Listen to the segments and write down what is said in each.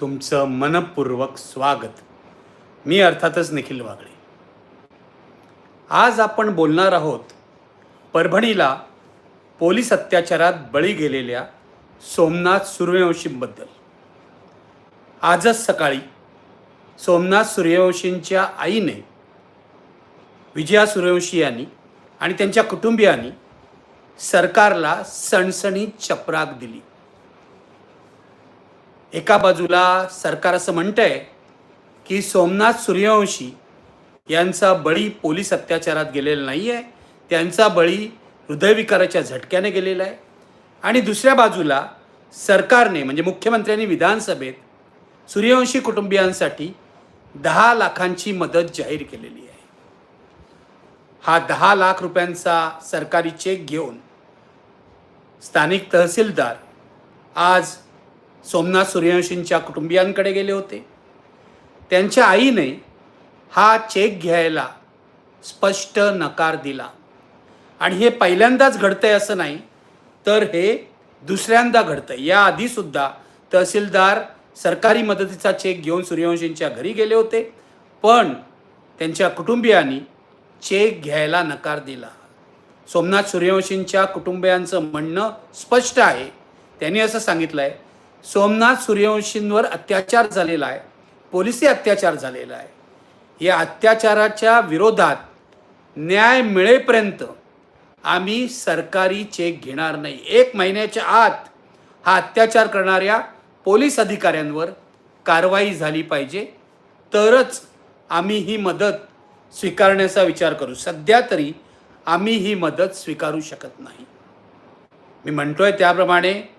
तुमचं मनपूर्वक स्वागत. मी अर्थातच निखिल वागळे. आज आपण बोलणार आहोत परभणीला पोलीस अत्याचारात बळी गेलेल्या सोमनाथ सूर्यवंशींबद्दल. आजच सकाळी सोमनाथ सूर्यवंशींच्या आईने विजया सूर्यवंशी यांनी आणि त्यांच्या कुटुंबियांनी सरकारला सणसणी चपराक दिली. एका बाजूला सरकार असं म्हणतंय की सोमनाथ सूर्यवंशी यांचा बळी पोलीस अत्याचारात गेलेला नाही आहे त्यांचा बळी हृदयविकाराच्या झटक्याने गेलेला आहे. आणि दुसऱ्या बाजूला सरकारने म्हणजे मुख्यमंत्र्यांनी विधानसभेत सूर्यवंशी कुटुंबियांसाठी दहा लाखांची मदत जाहीर केलेली आहे. हा दहा लाख रुपयांचा सरकारी चेक घेऊन स्थानिक तहसीलदार आज सोमनाथ सूर्यवंशींच्या कुटुंबियांकडे गेले होते. त्यांच्या आईने हा चेक घ्यायला स्पष्ट नकार दिला. आणि हे पहिल्यांदाच घडतंय असं नाही तर हे दुसऱ्यांदा घडतंय. याआधीसुद्धा तहसीलदार सरकारी मदतीचा चेक घेऊन सूर्यवंशींच्या घरी गेले होते पण त्यांच्या कुटुंबियांनी चेक घ्यायला नकार दिला. सोमनाथ सूर्यवंशींच्या कुटुंबियांचं म्हणणं स्पष्ट आहे. त्यांनी असं सांगितलं आहे सोमनाथ सूर्यवंशींवर अत्याचार झालेला आहे. पोलिसी अत्याचार झालेला आहे. या अत्याचाराच्या विरोधात न्याय मिळेपर्यंत आम्ही सरकारी चेक घेणार नाही. एक महिन्याच्या आत हा अत्याचार करणाऱ्या पोलीस अधिकाऱ्यांवर कारवाई झाली पाहिजे. तरच आम्ही ही मदत स्वीकारण्याचा विचार करू. सध्या तरी आम्ही ही मदत स्वीकारू शकत नाही. मी म्हणतोय त्याप्रमाणे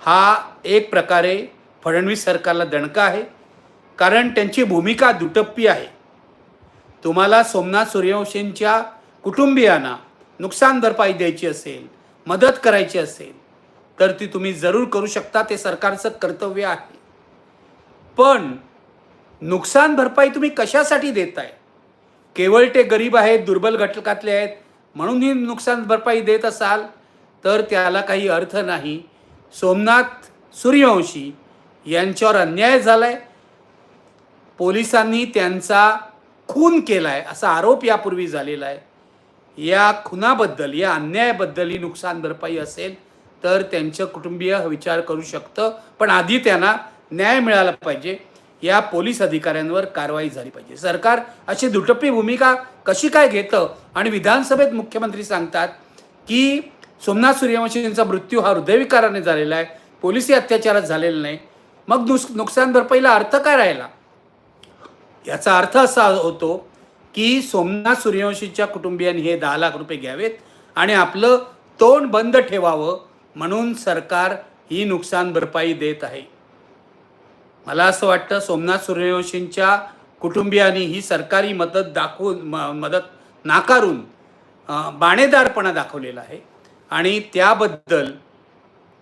हा एक प्रकारे फडणवीस सरकारला दणका आहे. कारण त्यांची भूमिका दुटप्पी आहे. तुम्हाला सोमनाथ सूर्यवंशींच्या कुटुंबियांना नुकसान भरपाई द्यायची असेल मदत करायची असेल तर ती तुम्ही जरूर करू शकता ते सरकारचं कर्तव्य आहे. पण नुकसान भरपाई तुम्ही कशासाठी देताय? केवळ ते गरीब आहेत दुर्बल घटकातले आहेत म्हणून ही नुकसान भरपाई देत असाल तर त्याला काही अर्थ नाही. सोमनाथ सूर्यवंशी यांच्यावर अन्याय झालाय. पोलिसांनी त्यांचा खून केलाय असा आरोप यापूर्वी झालेला आहे. या खुनाबद्दल या अन्यायाबद्दल ही नुकसान भरपाई असेल तर त्यांचं कुटुंबीय विचार करू शकतं. पण आधी त्यांना न्याय मिळाला पाहिजे. या पोलीस अधिकाऱ्यांवर कारवाई झाली पाहिजे. सरकार अशी दुटप्पी भूमिका कशी काय घेतं? आणि विधानसभेत मुख्यमंत्री सांगतात की सोमनाथ सूर्यवंशींचा मृत्यू हा हृदयविकाराने झालेला आहे. पोलिसी अत्याचारात झालेला नाही. मग नुस नुकसान भरपाईला अर्थ काय राहिला? याचा अर्थ असा होतो की सोमनाथ सूर्यवंशीच्या कुटुंबियांनी हे दहा लाख रुपये घ्यावेत आणि आपलं तोंड बंद ठेवावं म्हणून सरकार ही नुकसान भरपाई देत आहे. मला असं वाटतं सोमनाथ सूर्यवंशींच्या कुटुंबियांनी ही सरकारी मदत दाखवून म- मदत नाकारून बाणेदारपणा दाखवलेला आहे. आणि त्याबद्दल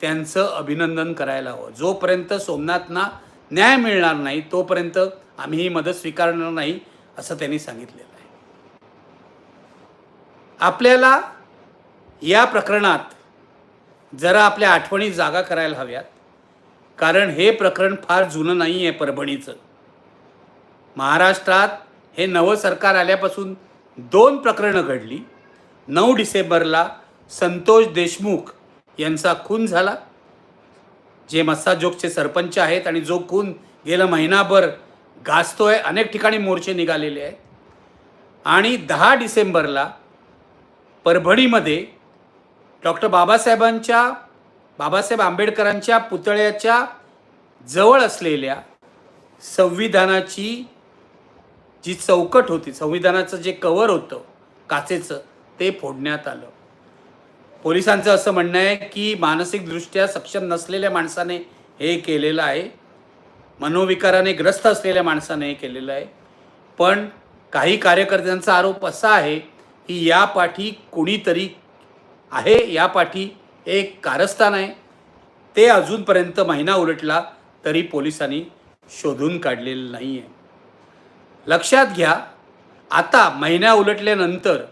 त्यांचं अभिनंदन करायला हवं. जोपर्यंत सोमनाथना न्याय मिळणार नाही तोपर्यंत आम्ही ही मदत स्वीकारणार नाही असं त्यांनी सांगितलेलं आहे. आपल्याला या प्रकरणात जरा आपल्या आठवणी जागा करायला हव्यात. कारण हे प्रकरण फार जुनं नाही आहे परभणीचं. महाराष्ट्रात हे नवं सरकार आल्यापासून दोन प्रकरणं घडली. नऊ डिसेंबरला संतोष देशमुख यांचा खून झाला. जे मस्साजोगचे सरपंच आहेत आणि जो खून गेला महिनाभर गाजतोय अनेक ठिकाणी मोर्चे निघालेले आहेत. आणि दहा डिसेंबरला परभणीमध्ये डॉक्टर बाबासाहेबांच्या बाबासाहेब आंबेडकरांच्या पुतळ्याच्या जवळ असलेल्या संविधानाची जी चौकट होती संविधानाचं जे कवर होतं काचेचं ते फोडण्यात आलं. पोलिसांचं असं म्हणणं आहे की मानसिकदृष्ट्या सक्षम नसलेल्या माणसाने हे केलेलं आहे. मनोविकाराने ग्रस्त असलेल्या माणसाने हे केलेलं आहे. पण काही कार्यकर्त्यांचा आरोप असा आहे की या पाठी कुणीतरी आहे या पाठी एक कारस्थान आहे. ते अजूनपर्यंत महिना उलटला तरी पोलिसांनी शोधून काढलेलं नाही आहे लक्षात घ्या आता महिन्या उलटल्यानंतर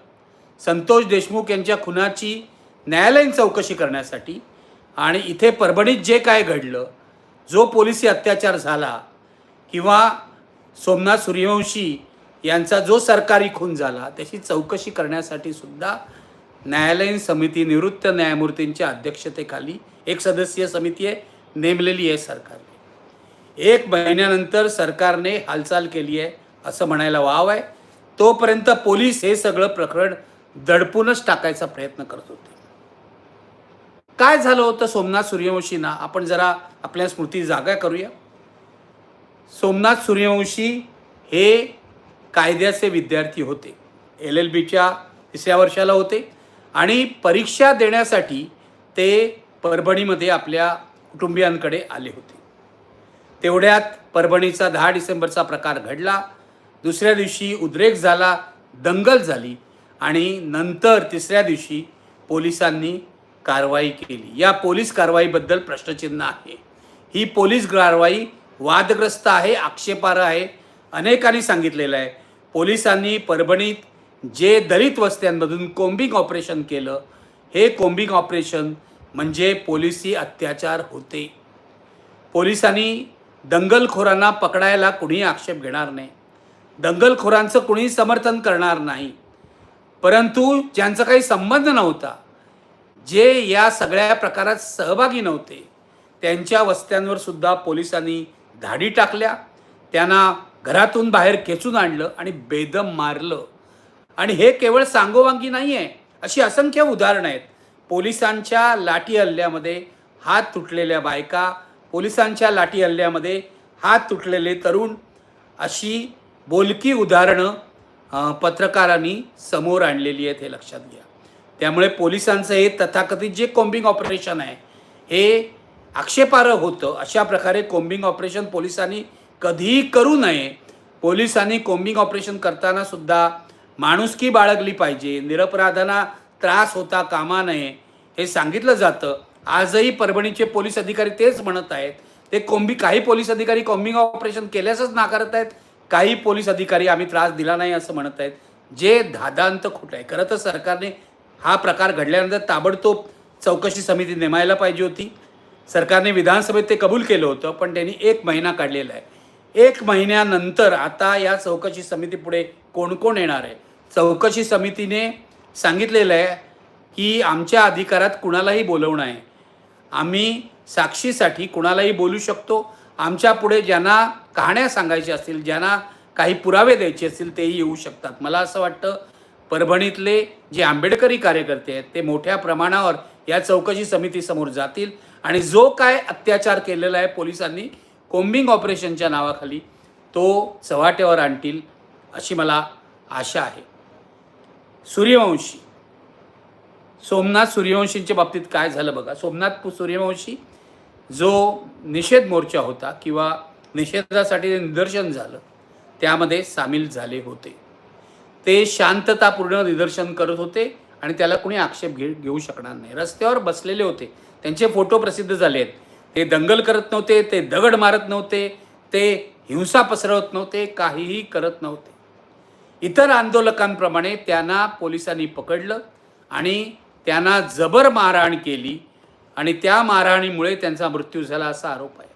संतोष देशमुख यांच्या खुनाची न्यायालयीन चौकशी करण्यासाठी आणि इथे परभणीत जे काय घडलं जो पोलिसी अत्याचार झाला किंवा सोमनाथ सूर्यवंशी यांचा जो सरकारी खून झाला त्याची चौकशी करण्यासाठी सुद्धा न्यायालयीन समिती निवृत्त न्यायमूर्तींच्या अध्यक्षतेखाली एक सदस्यीय समिती आहे नेमलेली आहे सरकारने. एक महिन्यानंतर सरकारने हालचाल केली आहे असं म्हणायला वाव आहे. तोपर्यंत पोलीस हे सगळं प्रकरण दडपूनच टाकायचा प्रयत्न करत होते. काय झालं होतं सोमनाथ सूर्यवंशींना? आपण जरा आपल्या स्मृती जागा करूया. सोमनाथ सूर्यवंशी हे कायद्याचे विद्यार्थी होते. एल एल बीच्या तिसऱ्या वर्षाला होते. आणि परीक्षा देण्यासाठी ते परभणीमध्ये आपल्या कुटुंबियांकडे आले होते. तेवढ्यात परभणीचा दहा डिसेंबरचा प्रकार घडला. दुसऱ्या दिवशी उद्रेक झाला दंगल झाली आणि नंतर तिसऱ्या दिवशी पोलिसांनी कारवाई केली. या पोलीस कारवाईबद्दल प्रश्नचिन्ह आहे. ही पोलीस कारवाई वादग्रस्त आहे आक्षेपार्ह आहे अनेकांनी सांगितलेलं आहे. पोलिसांनी परभणीत जे दलित वस्त्यांमधून कोम्बिंग ऑपरेशन केलं हे कोम्बिंग ऑपरेशन म्हणजे पोलिसी अत्याचार होते. पोलिसांनी दंगलखोरांना पकडायला कुणीही आक्षेप घेणार नाही. दंगलखोरांचं कुणीही समर्थन करणार नाही. परंतु ज्यांचा काही संबंध नव्हता जे या सगळ्या प्रकारात सहभागी नव्हते त्यांच्या वस्त्यांवर सुद्धा पोलिसांनी धाडी टाकल्या. त्यांना घरातून बाहेर खेचून आणलं आणि बेदम मारलं. आणि हे केवळ सांगोवांगी नाही आहे अशी असंख्य उदाहरणं आहेत. पोलिसांच्या लाठी हल्ल्यामध्ये हात तुटलेल्या बायका पोलिसांच्या लाठी हल्ल्यामध्ये हात तुटलेले तरुण अशी बोलकी उदाहरणं पत्रकारांनी समोर आणलेली आहेत हे लक्षात घ्या. त्यामुळे पोलिसांचं हे तथाकथित जे कोम्बिंग ऑपरेशन आहे हे आक्षेपार्ह होतं. अशा प्रकारे कोम्बिंग ऑपरेशन पोलिसांनी कधीही करू नये. पोलिसांनी कोम्बिंग ऑपरेशन करताना सुद्धा माणुसकी बाळगली पाहिजे. निरपराधांना त्रास होता कामा नये हे सांगितलं जातं. आजही परभणीचे पोलीस अधिकारी तेच म्हणत आहेत. ते कोंबी काही पोलीस अधिकारी कोम्बिंग ऑपरेशन केल्यासच नाकारत आहेत. काही पोलीस अधिकारी आम्ही त्रास दिला नाही असं म्हणत आहेत. जे धादांत खोटं आहे. खरं तर सरकारने हा प्रकार घडल्यानंतर ताबडतोब चौकशी समिती नेमायला पाहिजे होती. सरकारने विधानसभेत ते कबूल केलं होतं पण त्यांनी एक महिना काढलेला आहे. एक महिन्यानंतर आता या चौकशी समितीपुढे कोण कोण येणार आहे? चौकशी समितीने सांगितलेलं आहे की आमच्या अधिकारात कुणालाही बोलवणं आहे आम्ही साक्षीसाठी कुणालाही बोलू शकतो. आमच्या पुढे ज्यांना कहाण्या सांगायच्या असतील ज्यांना काही पुरावे द्यायचे असतील तेही येऊ शकतात. मला असं वाटतं परभणीतले जे आंबेडकरी कार्यकर्ते आहेत ते मोठ्या प्रमाणावर या चौकशी समितीसमोर जातील आणि जो काय अत्याचार केलेला आहे पोलिसांनी कोम्बिंग ऑपरेशनच्या नावाखाली तो चव्हाट्यावर आणतील अशी मला आशा आहे. सूर्यवंशी. सोमनाथ सूर्यवंशींच्या बाबतीत काय झालं बघा. सोमनाथ सूर्यवंशी जो निषेध मोर्चा होता किंवा निषेधासाठी जे निदर्शन झालं त्यामध्ये सामील झाले होते. ते शांततापूर्ण निदर्शन करत होते आणि त्याला कुणी आक्षेप घे घेऊ शकणार नाही. रस्त्यावर बसलेले होते. त्यांचे फोटो प्रसिद्ध झाले आहेत. ते दंगल करत नव्हते ते दगड मारत नव्हते ते हिंसा पसरवत नव्हते काहीही करत नव्हते. इतर आंदोलकांप्रमाणे त्यांना पोलिसांनी पकडलं आणि त्यांना जबर मारहाण केली आणि त्या मारहाणीमुळे त्यांचा मृत्यू झाला असा आरोप आहे.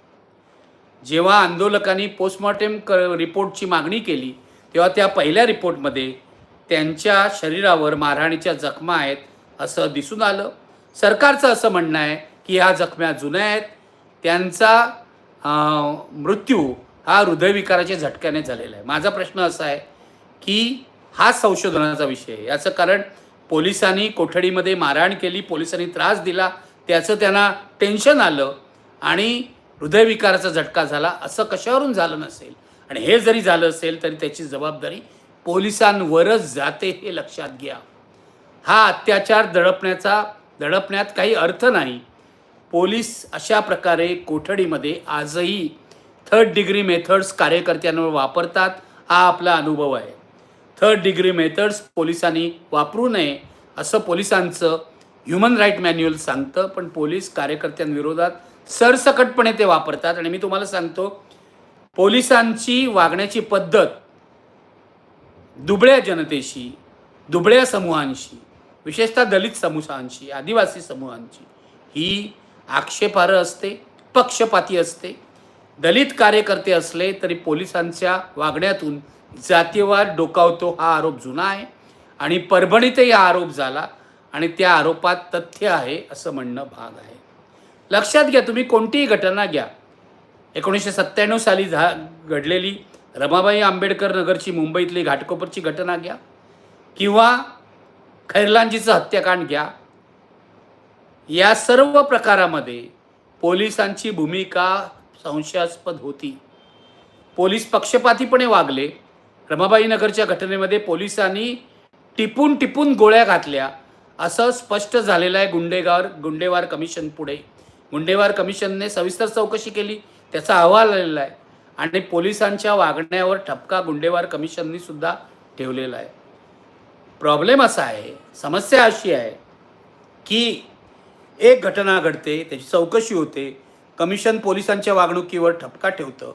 जेव्हा आंदोलकांनी पोस्टमॉर्टेम क रिपोर्टची मागणी केली तेव्हा त्या पहिल्या रिपोर्टमध्ये त्यांच्या शरीरावर मारहाणीच्या जखमा आहेत असं दिसून आलं. सरकारचं असं म्हणणं आहे की ह्या जखम्या जुन्या आहेत. त्यांचा मृत्यू हा हृदयविकाराच्या झटक्याने झालेला आहे. माझा प्रश्न असा आहे की हा संशोधनाचा विषय आहे. याचं कारण पोलिसांनी कोठडीमध्ये मारहाण केली पोलिसांनी त्रास दिला त्याचं त्यांना टेन्शन आलं आणि हृदयविकाराचा झटका झाला असं कशावरून झालं नसेल? आणि हे जरी झालं असेल तरी त्याची जबाबदारी पोलिसांवरच जाते हे लक्षात घ्या. हा अत्याचार दडपण्याचा दडपण्यात काही अर्थ नाही. पोलीस अशा प्रकारे कोठडीमध्ये आजही थर्ड डिग्री मेथड्स कार्यकर्त्यांवर वापरतात हा आपला अनुभव आहे. थर्ड डिग्री मेथड्स पोलिसांनी वापरू नये असं पोलिसांचं ह्युमन राईट मॅन्युअल सांगतं पण पोलीस कार्यकर्त्यांविरोधात सरसकटपणे ते वापरतात. आणि मी तुम्हाला सांगतो पोलिसांची वागण्याची पद्धत दुबळ्या जनतेशी दुबळ्या समूहांशी विशेषतः दलित समूहांशी आदिवासी समूहांची ही आक्षेपार्ह असते पक्षपाती असते. दलित कार्यकर्ते असले तरी पोलिसांच्या वागण्यातून जातीवाद डोकावतो हा आरोप जुना आहे आणि परभणीतही हा आरोप झाला आणि त्या आरोपात तथ्य आहे असं म्हणणं भाग आहे. लक्षात घ्या तुम्ही कोणतीही घटना घ्या. एकोणीसशे सत्त्याण्णव साली झा घडलेली रमाबाई आंबेडकर नगरची मुंबईतली घाटकोपरची घटना घ्या. किंवा खैरलांजीचं हत्याकांड घ्या. या सर्व प्रकारामध्ये पोलिसांची भूमिका संशयास्पद होती. पोलीस पक्षपातीपणे वागले. रमाबाई नगरच्या घटनेमध्ये पोलिसांनी टिपून टिपून गोळ्या घातल्या. असं स्पष्ट झालेलं आहे गुंडेगार गुंडेवार कमिशन पुढे. गुंडेवार कमिशनने सविस्तर चौकशी केली. त्याचा अहवाल आलेला आहे. आणि पोलिसांच्या वागण्यावर ठपका गुंडेवार कमिशननी सुद्धा ठेवलेला आहे. प्रॉब्लेम असा आहे समस्या अशी आहे की एक घटना घडते त्याची चौकशी होते कमिशन पोलिसांच्या वागणुकीवर ठपका ठेवतं.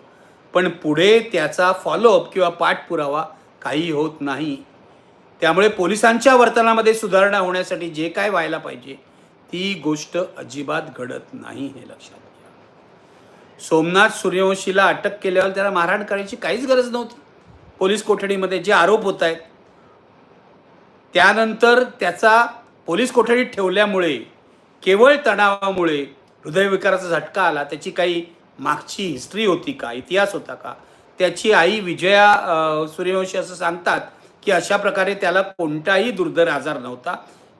पण पुढे त्याचा फॉलोअप किंवा पाठपुरावा काही होत नाही. त्यामुळे पोलिसांच्या वर्तनामध्ये सुधारणा होण्यासाठी जे काय व्हायला पाहिजे ती गोष्ट अजिबात घडत नाही हे लक्षात सोमनाथ सूर्यवंशीला अटक केल्यावर त्याला मारहाण करायची काहीच गरज नव्हती. पोलीस कोठडीमध्ये जे आरोप होत आहेत त्यानंतर त्याचा पोलीस कोठडीत ठेवल्यामुळे केवळ तणावामुळे हृदयविकाराचा झटका आला. त्याची काही मागची हिस्ट्री होती का इतिहास होता का? त्याची आई विजया सूर्यवंशी असं सांगतात की अशा प्रकारे त्याला कोणताही दुर्धर आजार नव्हता.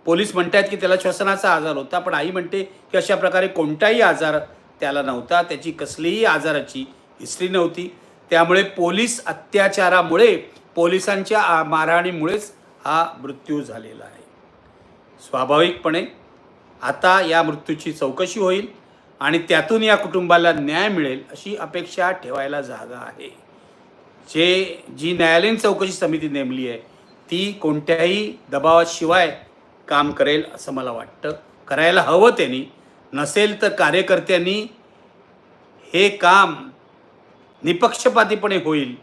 पोलीस म्हणतात की त्याला श्वसनाचा आजार होता पण आई म्हणते की अशा प्रकारे कोणताही आजार त्याला नव्हता त्याची कसलीही आजाराची हिस्ट्री नव्हती. त्यामुळे पोलीस अत्याचारामुळे पोलिसांच्या मारहाणीमुळेच हा मृत्यू झालेला आहे. स्वाभाविकपणे आता या मृत्यूची चौकशी होईल आणि त्यातून या कुटुंबाला न्याय मिळेल अशी अपेक्षा ठेवायला जागा आहे. जे जी न्यायालयीन चौकशी समिती नेमली आहे ती कोणत्याही दबावाशिवाय काम करेल असं मला वाटतं. करायला हवं त्यांनी नसेल तर कार्यकर्त्यांनी हे काम निपक्षपातीपणे होईल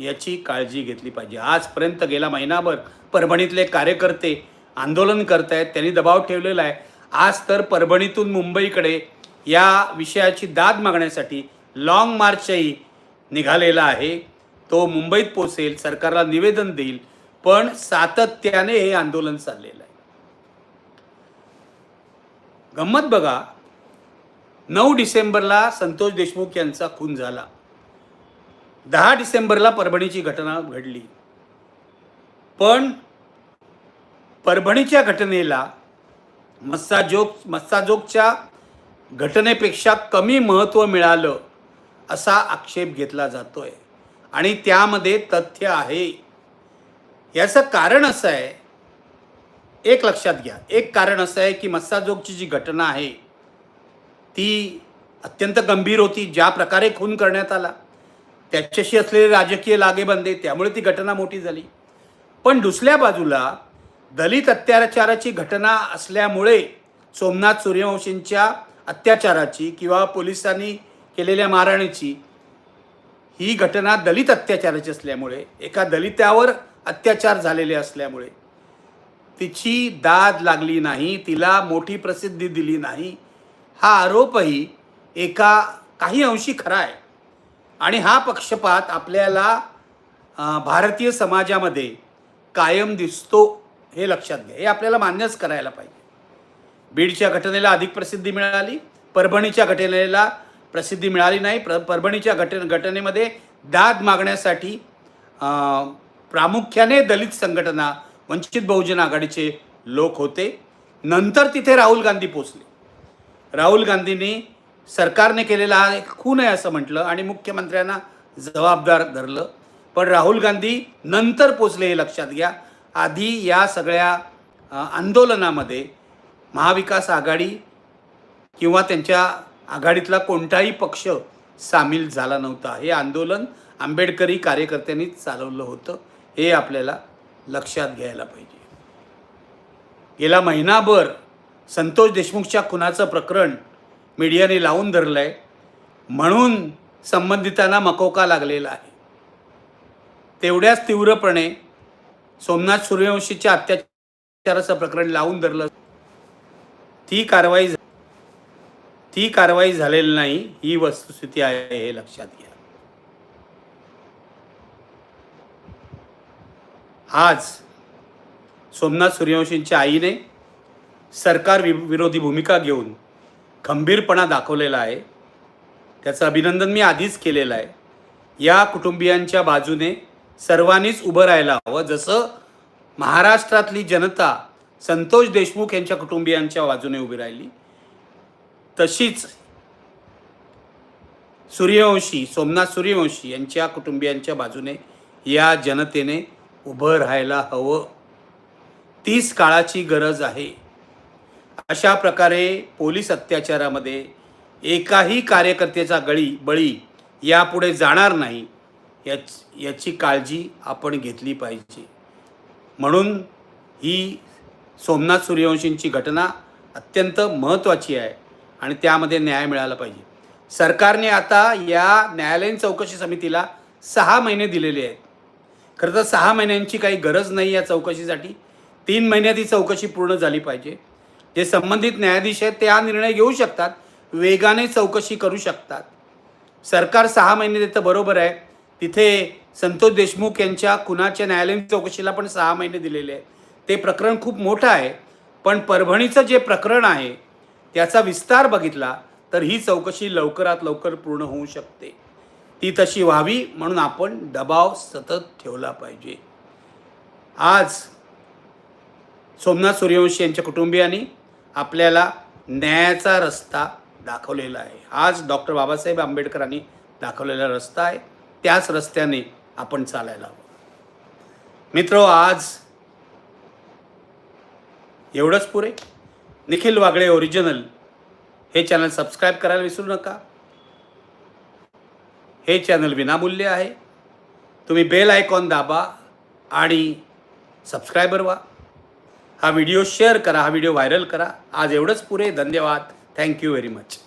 याची काळजी घेतली पाहिजे. आजपर्यंत गेला महिनाभर परभणीतले कार्यकर्ते आंदोलन करत आहेत त्यांनी दबाव ठेवलेला आहे. आज तर परभणीतून मुंबईकडे या विषयाची दाद मागण्यासाठी लाँग मार्चही निघालेला आहे. तो मुंबईत पोचेल सरकारला निवेदन देईल पण सातत्याने हे आंदोलन चाललेलं आहे. गंमत बघा. नऊ डिसेंबरला संतोष देशमुख यांचा खून झाला. दहा डिसेंबरला परभणीची घटना घडली. पण परभणीच्या घटनेला मस्साजोग मस्साजोगच्या घटनेपेक्षा कमी महत्त्व मिळालं असा आक्षेप घेतला जातोय. आणि त्यामध्ये तथ्य आहे. याचं कारण असं आहे एक लक्षात घ्या. एक कारण असं आहे की मस्साजोगची जी घटना आहे ती अत्यंत गंभीर होती ज्या प्रकारे खून करण्यात आला. त्याच्याशी असलेले राजकीय लागेबंदे त्यामुळे ती घटना मोठी झाली. पण दुसऱ्या बाजूला दलित अत्याचाराची घटना असल्यामुळे सोमनाथ सूर्यवंशींच्या अत्याचाराची किंवा पोलिसांनी केलेल्या मारहाणीची ही घटना दलित अत्याचाराची असल्यामुळे एका दलितावर अत्याचार झालेले असल्यामुळे तिची दाद लागली नाही तिला मोठी प्रसिद्धी दिली नाही. हा आरोपही एका काही अंशी खरा आहे. आणि हा पक्षपात आपल्याला भारतीय समाजामध्ये कायम दिसतो हे लक्षात घ्या. हे आपल्याला मान्यच करायला पाहिजे. बीडच्या घटनेला अधिक प्रसिद्धी मिळाली परभणीच्या घटनेला प्रसिद्धी मिळाली नाही. प्र परभणीच्या घट घटनेमध्ये दाद मागण्यासाठी प्रामुख्याने दलित संघटना वंचित बहुजन आघाडीचे लोक होते. नंतर तिथे राहुल गांधी पोचले राहुल गांधींनी सरकारने केलेला हा एक खून आहे असं म्हटलं आणि मुख्यमंत्र्यांना जबाबदार धरलं. पण राहुल गांधी नंतर पोचले हे लक्षात घ्या. आधी या सगळ्या आंदोलनामध्ये महाविकास आघाडी किंवा त्यांच्या आघाडीतला कोणताही पक्ष सामील झाला नव्हता. हे आंदोलन आंबेडकरी कार्यकर्त्यांनी चालवलं होतं. हे आपल्याला लक्षात घ्यायला पाहिजे. गेला महिनाभर संतोष देशमुखच्या खुनाचं प्रकरण मीडियाने लावून धरलं आहे म्हणून संबंधितांना मकोका लागलेला आहे. तेवढ्याच तीव्रपणे सोमनाथ सूर्यवंशीच्या अत्याचाराचं प्रकरण लावून धरलं. ती कारवाई ती कारवाई झालेली नाही ही वस्तुस्थिती आहे हे लक्षात घ्या. आज सोमनाथ सूर्यवंशींच्या आईने सरकार वि विरोधी भूमिका घेऊन खंबीरपणा दाखवलेला आहे. त्याचं अभिनंदन मी आधीच केलेलं आहे. या कुटुंबियांच्या बाजूने सर्वांनीच उभं राहायला हवं. जसं महाराष्ट्रातली जनता संतोष देशमुख यांच्या कुटुंबियांच्या बाजूने उभी राहिली तशीच सूर्यवंशी सोमनाथ सूर्यवंशी यांच्या कुटुंबियांच्या बाजूने या जनतेने उभं राहायला हवं. तीच काळाची गरज आहे. अशा प्रकारे पोलीस अत्याचारामध्ये एकाही कार्यकर्त्याचा गळी बळी यापुढे जाणार नाही. याच याची काळजी आपण घेतली पाहिजे. म्हणून ही सोमनाथ सूर्यवंशींची घटना अत्यंत महत्त्वाची आहे आणि त्यामध्ये न्याय मिळाला पाहिजे. सरकारने आता या न्यायालयीन चौकशी समितीला सहा महिने दिलेले आहेत. खरं तर सहा महिन्यांची काही गरज नाही या चौकशीसाठी. तीन महिन्यात ही चौकशी पूर्ण झाली पाहिजे. जे संबंधित न्यायाधीश आहेत ते हा निर्णय घेऊ शकतात. वेगाने चौकशी करू शकतात. सरकार सहा महिने देतं बरोबर आहे. तिथे संतोष देशमुख यांच्या खुनाच्या न्यायालयीन चौकशीला पण सहा महिने दिलेले आहे ते प्रकरण खूप मोठं आहे. पण परभणीचं जे प्रकरण आहे त्याचा विस्तार बघितला तर ही चौकशी लवकरात लवकर पूर्ण होऊ शकते. ती तशी व्हावी म्हणून आपण दबाव सतत ठेवला पाहिजे. आज सोमनाथ सूर्यवंशी यांच्या कुटुंबियांनी आपल्याला न्यायाचा रस्ता दाखवलेला आहे. आज डॉक्टर बाबासाहेब आंबेडकरांनी दाखवलेला रस्ता आहे. त्याच रस्त्याने आपण चालायला हवं. मित्र आज एवढंच पुरे. निखिल वागळे ओरिजिनल हे चॅनल सबस्क्राईब करायला विसरू नका. हे चॅनल विनामूल्य आहे. तुम्ही बेल आयकॉन दाबा आणि सबस्क्रायबर व्हा. हा व्हिडिओ शेअर करा हा व्हिडिओ व्हायरल करा. आज एवढंच पुरे. धन्यवाद. Thank you very much.